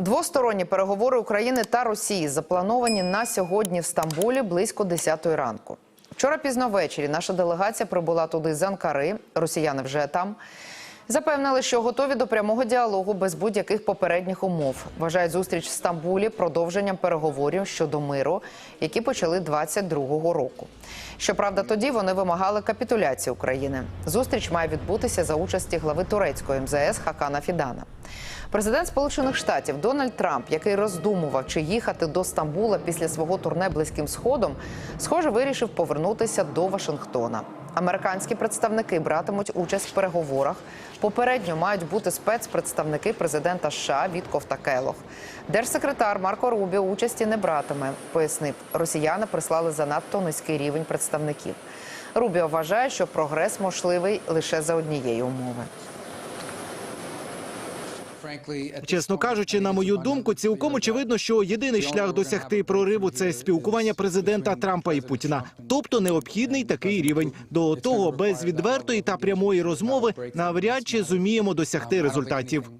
Двосторонні переговори України та Росії заплановані на сьогодні в Стамбулі близько 10 ранку. Вчора пізно ввечері наша делегація прибула туди з Анкари. Росіяни вже там. Запевнили, що готові до прямого діалогу без будь-яких попередніх умов. Вважають зустріч в Стамбулі продовженням переговорів щодо миру, які почали 22-го року. Щоправда, тоді вони вимагали капітуляції України. Зустріч має відбутися за участі глави турецької МЗС Хакана Фідана. Президент Сполучених Штатів Дональд Трамп, який роздумував, чи їхати до Стамбула після свого турне близьким сходом, схоже, вирішив повернутися до Вашингтона. Американські представники братимуть участь в переговорах. Попередньо мають бути спецпредставники президента США Вітков та Келох. Держсекретар Марко Рубі участі не братиме. Пояснив, росіяни прислали занадто низький рівень представників. Рубіо вважає, що прогрес можливий лише за однієї умови. Чесно кажучи, на мою думку, цілком очевидно, що єдиний шлях досягти прориву це спілкування президента Трампа і Путіна, тобто необхідний такий рівень. До того без відвертої та прямої розмови навряд чи зуміємо досягти результатів.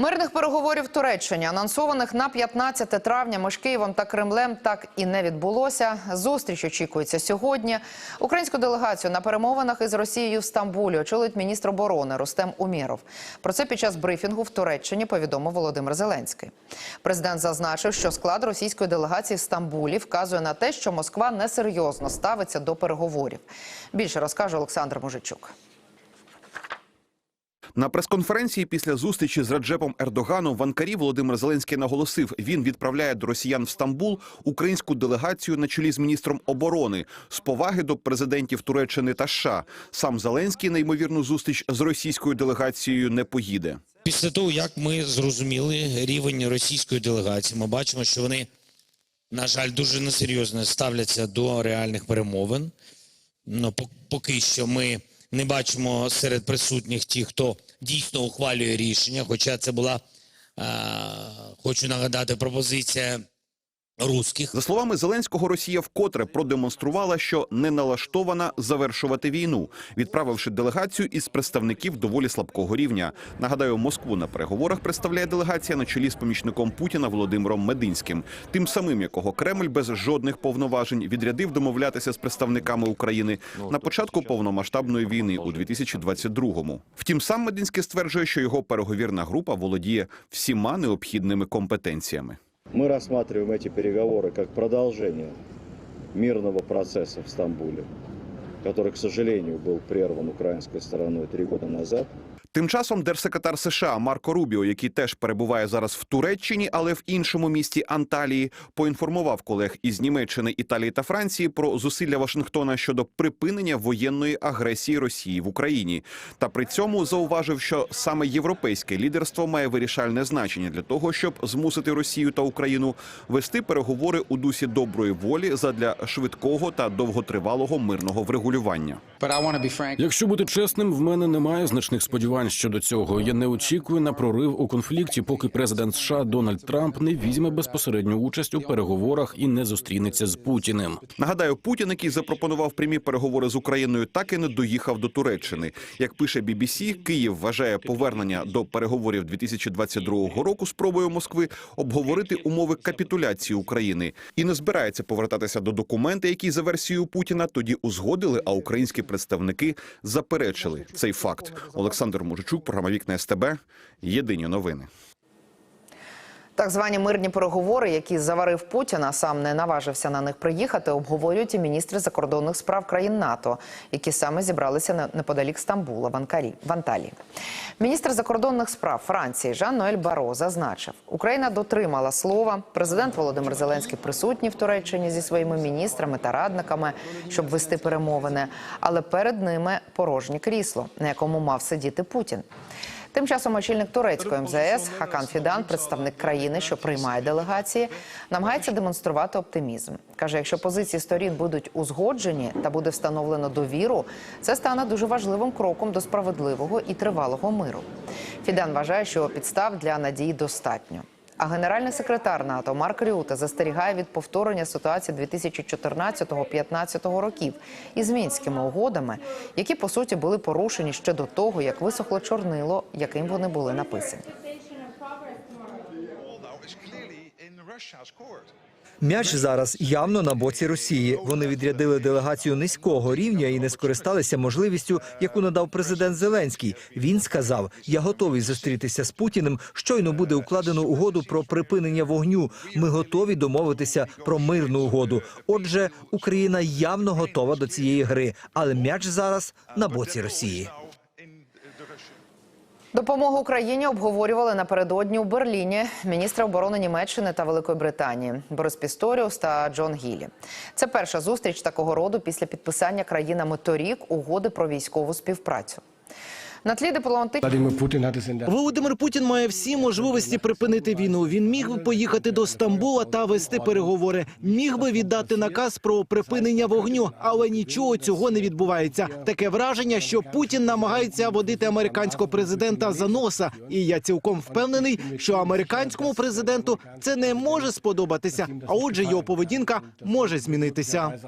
Мирних переговорів Туреччині, анонсованих на 15 травня між Києвом та Кремлем, так і не відбулося. Зустріч очікується сьогодні. Українську делегацію на перемовинах із Росією в Стамбулі очолить міністр оборони Рустем Умєров. Про це під час брифінгу в Туреччині повідомив Володимир Зеленський. Президент зазначив, що склад російської делегації в Стамбулі вказує на те, що Москва несерйозно ставиться до переговорів. Більше розкаже Олександр Мужичук. На прес-конференції після зустрічі з Раджепом Ердоганом в Анкарі Володимир Зеленський наголосив, він відправляє до росіян в Стамбул українську делегацію на чолі з міністром оборони з поваги до президентів Туреччини та США. Сам Зеленський на ймовірну зустріч з російською делегацією не поїде. Після того, як ми зрозуміли рівень російської делегації, ми бачимо, що вони, на жаль, дуже несерйозно ставляться до реальних перемовин. Ну, поки що ми не бачимо серед присутніх ті, хто дійсно ухвалює рішення. Хоча це була, е, хочу нагадати, пропозиція русських. За словами Зеленського, Росія вкотре продемонструвала, що не налаштована завершувати війну, відправивши делегацію із представників доволі слабкого рівня. Нагадаю, Москву на переговорах представляє делегація на чолі з помічником Путіна Володимиром Мединським, тим самим якого Кремль без жодних повноважень відрядив домовлятися з представниками України на початку повномасштабної війни у 2022-му. Втім, сам Мединський стверджує, що його переговірна група володіє всіма необхідними компетенціями. Мы рассматриваем эти переговоры как продолжение мирного процесса в Стамбуле, который, к сожалению, был прерван украинской стороной три года назад. Тим часом держсекретар США Марко Рубіо, який теж перебуває зараз в Туреччині, але в іншому місті Анталії, поінформував колег із Німеччини, Італії та Франції про зусилля Вашингтона щодо припинення воєнної агресії Росії в Україні. Та при цьому зауважив, що саме європейське лідерство має вирішальне значення для того, щоб змусити Росію та Україну вести переговори у дусі доброї волі задля швидкого та довготривалого мирного врегулювання. Якщо бути чесним, в мене немає значних сподівань щодо цього. Я не очікую на прорив у конфлікті, поки президент США Дональд Трамп не візьме безпосередню участь у переговорах і не зустрінеться з Путіним. Нагадаю, Путін, який запропонував прямі переговори з Україною, так і не доїхав до Туреччини. Як пише BBC, Київ вважає повернення до переговорів 2022 року спробою Москви обговорити умови капітуляції України і не збирається повертатися до документа, які за версією Путіна тоді узгодили, а українські представники заперечили цей факт. Олександр Мужичук, програма Вікна СТБ. Єдині новини. Так звані мирні переговори, які заварив Путін, а сам не наважився на них приїхати, обговорюють і міністри закордонних справ країн НАТО, які саме зібралися неподалік Стамбула в Анкарі в Анталії. Міністр закордонних справ Франції Жан-Ноель Баро зазначив, Україна дотримала слова. Президент Володимир Зеленський присутній в Туреччині зі своїми міністрами та радниками, щоб вести перемовини. Але перед ними порожнє крісло, на якому мав сидіти Путін. Тим часом очільник турецької МЗС Хакан Фідан, представник країни, що приймає делегації, намагається демонструвати оптимізм. каже, якщо позиції сторін будуть узгоджені та буде встановлено довіру, це стане дуже важливим кроком до справедливого і тривалого миру. Фідан вважає, що підстав для надії достатньо. А генеральний секретар НАТО Марк Рюте застерігає від повторення ситуації 2014-2015 років із мінськими угодами, які по суті були порушені ще до того, як висохло чорнило, яким вони були написані. М'яч зараз явно на боці Росії. Вони відрядили делегацію низького рівня і не скористалися можливістю, яку надав президент Зеленський. Він сказав: Я готовий зустрітися з Путіним. Щойно буде укладено угоду про припинення вогню. Ми готові домовитися про мирну угоду. Отже, Україна явно готова до цієї гри, але м'яч зараз на боці Росії. Допомогу Україні обговорювали напередодні у Берліні міністри оборони Німеччини та Великої Британії Борис Пісторіус та Джон Гілі. Це перша зустріч такого роду після підписання країнами торік угоди про військову співпрацю. На тлі дипломатичних Володимир Путін має всі можливості припинити війну. Він міг би поїхати до Стамбула та вести переговори. Міг би віддати наказ про припинення вогню, але нічого цього не відбувається. Таке враження, що Путін намагається водити американського президента за носа. І я цілком впевнений, що американському президенту це не може сподобатися. А отже, його поведінка може змінитися.